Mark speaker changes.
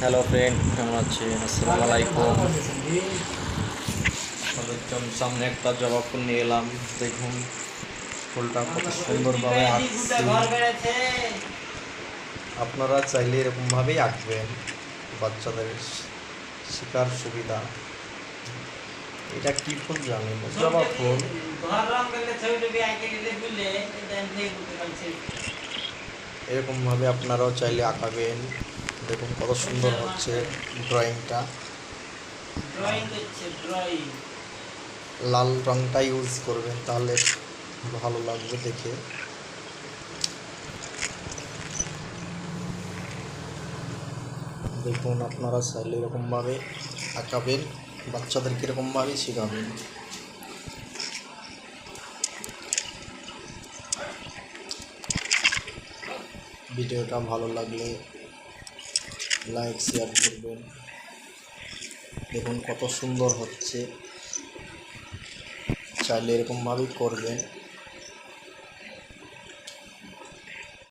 Speaker 1: Hello friend কেমন আছেন? আসসালামু আলাইকুম। সামনে একটা জবা ফুল নিয়ে এলাম। দেখুন, ফুলটা কত সুন্দরভাবে আঁকছি। আপনারা চাইলে এরকমভাবেই আঁকবেন। বাচ্চাদের শেখার সুবিধা। এটা কি ফুল জানেন জবা ফুল। এরকমভাবে আপনারাও চাইলে আঁকাবেন। দেখুন কত সুন্দর হচ্ছে ড্রয়িংটা। লাল রংটা ইউজ করবেন তাহলে ভালো লাগবে দেখে। দেখুন আপনারা চাইলে এরকমভাবে আঁকাবেন বাচ্চাদেরকে এরকমভাবে শেখাবেন। ভিডিওটা ভালো লাগলে লাইক শেয়ার করবেন। দেখুন কত সুন্দর হচ্ছে। চাইলে এরকমভাবেই করবেন।